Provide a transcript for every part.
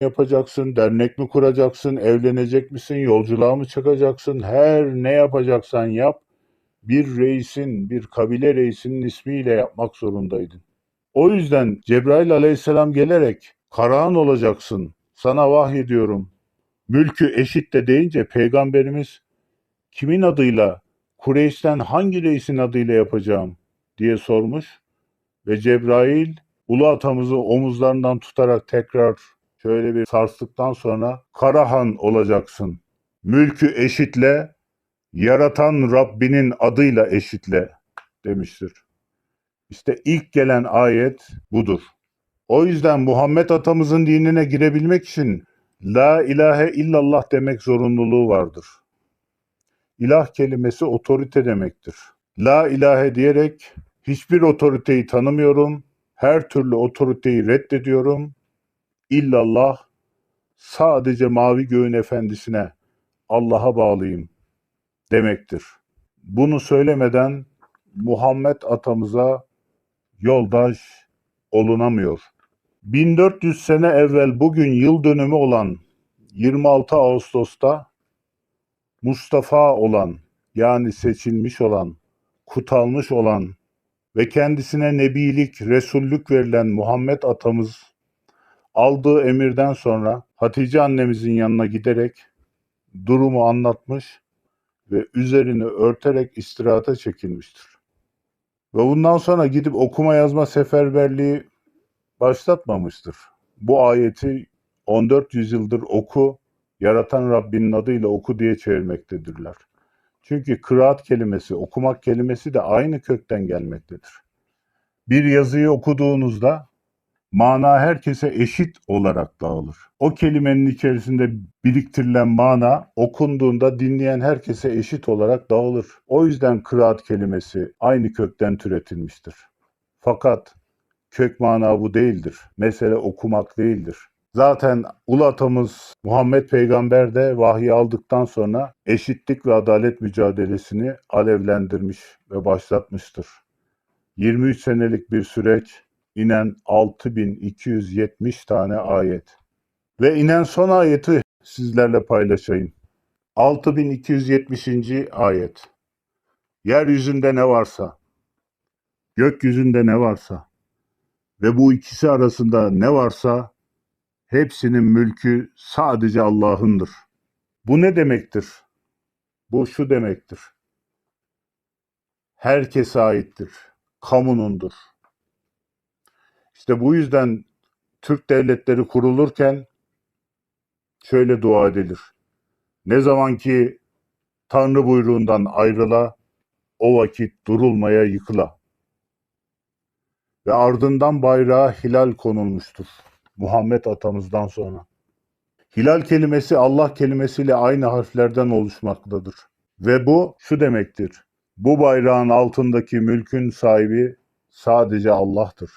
yapacaksın, dernek mi kuracaksın, evlenecek misin, yolculuğa mı çıkacaksın, her ne yapacaksan yap, bir reisin, bir kabile reisinin ismiyle yapmak zorundaydın. O yüzden Cebrail aleyhisselam gelerek Karahan olacaksın, sana vahyediyorum, mülkü eşitle deyince peygamberimiz kimin adıyla, Kureyş'ten hangi reisin adıyla yapacağım? diye sormuş ve Cebrail ulu atamızı omuzlarından tutarak tekrar şöyle bir sarstıktan sonra Karahan olacaksın. Mülkü eşitle, yaratan Rabbinin adıyla eşitle demiştir. İşte ilk gelen ayet budur. O yüzden Muhammed atamızın dinine girebilmek için La ilahe illallah demek zorunluluğu vardır. İlah kelimesi otorite demektir. La ilahe diyerek hiçbir otoriteyi tanımıyorum, her türlü otoriteyi reddediyorum. İllallah sadece mavi göğün efendisine, Allah'a bağlıyım demektir. Bunu söylemeden Muhammed atamıza yoldaş olunamıyor. 1400 sene evvel bugün yıl dönümü olan 26 Ağustos'ta Mustafa olan yani seçilmiş olan, kutalmış olan ve kendisine nebilik, resullük verilen Muhammed atamız aldığı emirden sonra Hatice annemizin yanına giderek durumu anlatmış ve üzerini örterek istirahata çekilmiştir. Ve bundan sonra gidip okuma yazma seferberliği başlatmamıştır. Bu ayeti 14 yüzyıldır oku, yaratan Rabbinin adıyla oku diye çevirmektedirler. Çünkü kıraat kelimesi, okumak kelimesi de aynı kökten gelmektedir. Bir yazıyı okuduğunuzda mana herkese eşit olarak dağılır. O kelimenin içerisinde biriktirilen mana okunduğunda dinleyen herkese eşit olarak dağılır. O yüzden kıraat kelimesi aynı kökten türetilmiştir. Fakat kök mana bu değildir. Mesele okumak değildir. Zaten ulu atamız Muhammed Peygamber de vahyi aldıktan sonra eşitlik ve adalet mücadelesini alevlendirmiş ve başlatmıştır. 23 senelik bir süreç, inen 6270 tane ayet. Ve inen son ayeti sizlerle paylaşayım. 6270. ayet. Yeryüzünde ne varsa, gökyüzünde ne varsa ve bu ikisi arasında ne varsa hepsinin mülkü sadece Allah'ındır. Bu ne demektir? Bu şu demektir. Herkese aittir. Kamunundur. İşte bu yüzden Türk devletleri kurulurken şöyle dua edilir. Ne zaman ki Tanrı buyruğundan ayrıla, o vakit durulmaya yıkıla. Ve ardından bayrağa hilal konulmuştur. Muhammed atamızdan sonra. Hilal kelimesi Allah kelimesiyle aynı harflerden oluşmaktadır. Ve bu şu demektir. Bu bayrağın altındaki mülkün sahibi sadece Allah'tır.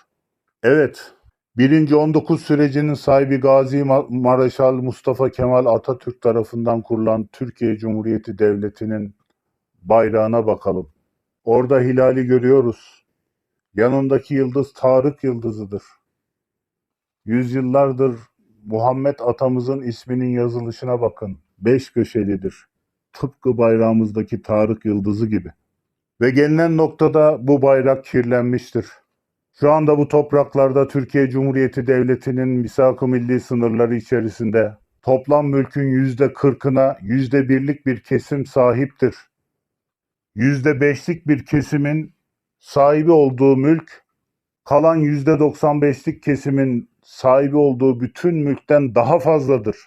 Evet, birinci 19 sürecinin sahibi Gazi Maraşal Mustafa Kemal Atatürk tarafından kurulan Türkiye Cumhuriyeti Devleti'nin bayrağına bakalım. Orada hilali görüyoruz. Yanındaki yıldız Tarık yıldızıdır. Yüzyıllardır Muhammed atamızın isminin yazılışına bakın. Beş köşelidir. Tıpkı bayrağımızdaki Tarık yıldızı gibi. Ve gelinen noktada bu bayrak kirlenmiştir. Şu anda bu topraklarda Türkiye Cumhuriyeti Devleti'nin misak-ı milli sınırları içerisinde toplam mülkün yüzde kırkına yüzde birlik bir kesim sahiptir. Yüzde beşlik bir kesimin sahibi olduğu mülk, kalan yüzde doksan beşlik kesimin sahibi olduğu bütün mülkten daha fazladır.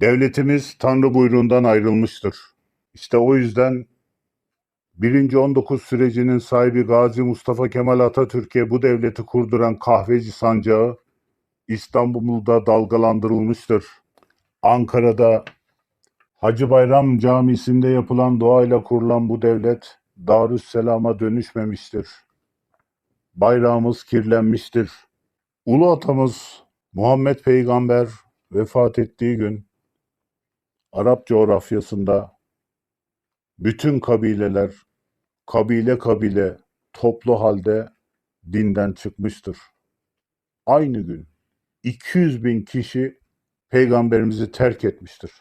Devletimiz Tanrı buyruğundan ayrılmıştır. İşte o yüzden birinci 19 sürecinin sahibi Gazi Mustafa Kemal Atatürk'e bu devleti kurduran kahveci sancağı İstanbul'da dalgalandırılmıştır. Ankara'da Hacı Bayram Camisi'nde yapılan duayla kurulan bu devlet Darüsselam'a dönüşmemiştir. Bayrağımız kirlenmiştir. Ulu atamız Muhammed Peygamber vefat ettiği gün Arap coğrafyasında bütün kabileler kabile kabile toplu halde dinden çıkmıştır. Aynı gün 200 bin kişi peygamberimizi terk etmiştir.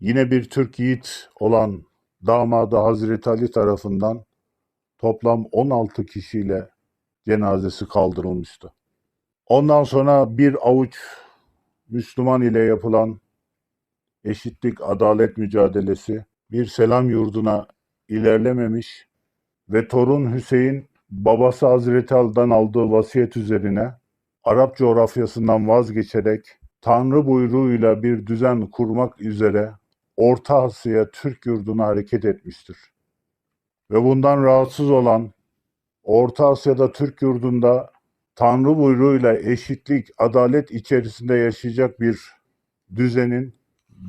Yine bir Türk yiğit olan damadı Hazreti Ali tarafından toplam 16 kişiyle cenazesi kaldırılmıştı. Ondan sonra bir avuç Müslüman ile yapılan eşitlik, adalet mücadelesi bir selam yurduna ilerlememiş ve torun Hüseyin babası Hazreti Ali'den aldığı vasiyet üzerine Arap coğrafyasından vazgeçerek Tanrı buyruğuyla bir düzen kurmak üzere Orta Asya Türk yurduna hareket etmiştir. Ve bundan rahatsız olan Orta Asya'da Türk yurdunda Tanrı buyruğuyla eşitlik, adalet içerisinde yaşayacak bir düzenin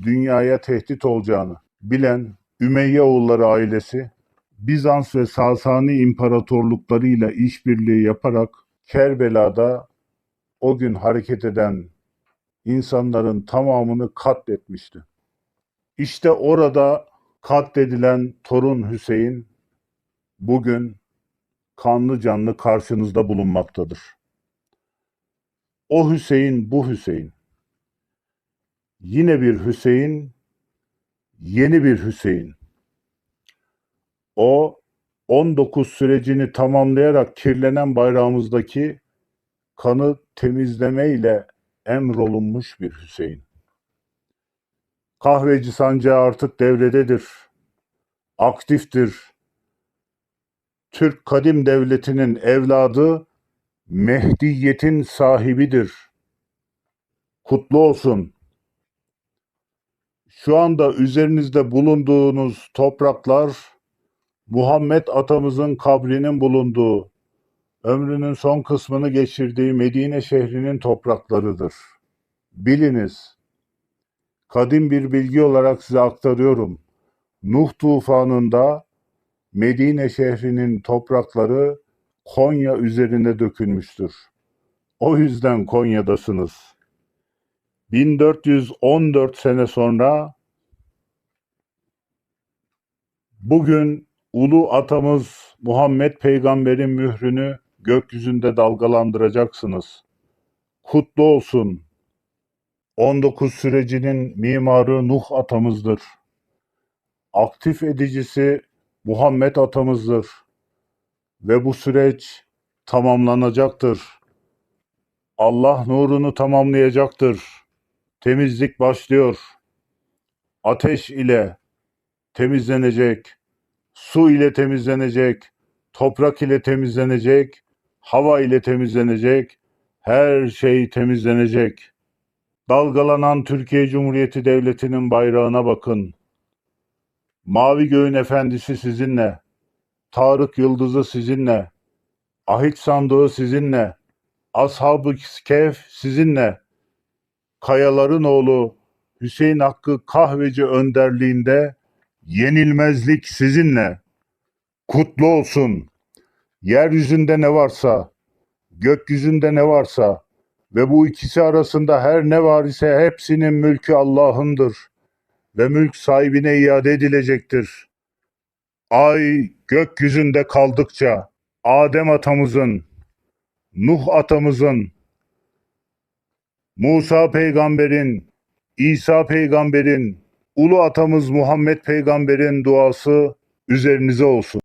dünyaya tehdit olacağını bilen Ümeyye oğulları ailesi Bizans ve Sasani imparatorluklarıyla işbirliği yaparak Kerbela'da o gün hareket eden insanların tamamını katletmişti. İşte orada katledilen torun Hüseyin bugün kanlı canlı karşınızda bulunmaktadır. O Hüseyin bu Hüseyin. Yine bir Hüseyin, yeni bir Hüseyin. O 19 sürecini tamamlayarak kirlenen bayrağımızdaki kanı temizleme ile emrolunmuş bir Hüseyin. Kahveci sancağı artık devrededir. Aktiftir. Türk kadim devletinin evladı Mehdiyetin sahibidir. Kutlu olsun. Şu anda üzerinizde bulunduğunuz topraklar Muhammed atamızın kabrinin bulunduğu, ömrünün son kısmını geçirdiği Medine şehrinin topraklarıdır. Biliniz, kadim bir bilgi olarak size aktarıyorum. Nuh tufanında Medine şehrinin toprakları Konya üzerine dökülmüştür. O yüzden Konya'dasınız. 1414 sene sonra bugün ulu atamız Muhammed peygamberin mührünü gökyüzünde dalgalandıracaksınız. Kutlu olsun. 19 sürecinin mimarı Nuh atamızdır. Aktif edicisi Muhammed atamızdır. Ve bu süreç tamamlanacaktır. Allah nurunu tamamlayacaktır. Temizlik başlıyor. Ateş ile temizlenecek, su ile temizlenecek, toprak ile temizlenecek, hava ile temizlenecek, her şey temizlenecek. Dalgalanan Türkiye Cumhuriyeti Devleti'nin bayrağına bakın. Mavi göğün efendisi sizinle. Tarık yıldızı sizinle. Ahit sandığı sizinle. Ashab-ı Kehf sizinle. Kayaların oğlu Hüseyin Hakkı Kahveci önderliğinde yenilmezlik sizinle. Kutlu olsun. Yeryüzünde ne varsa, gökyüzünde ne varsa ve bu ikisi arasında her ne var ise hepsinin mülkü Allah'ındır ve mülk sahibine iade edilecektir. Ay gökyüzünde kaldıkça Adem atamızın, Nuh atamızın, Musa peygamberin, İsa peygamberin, ulu atamız Muhammed peygamberin duası üzerinize olsun.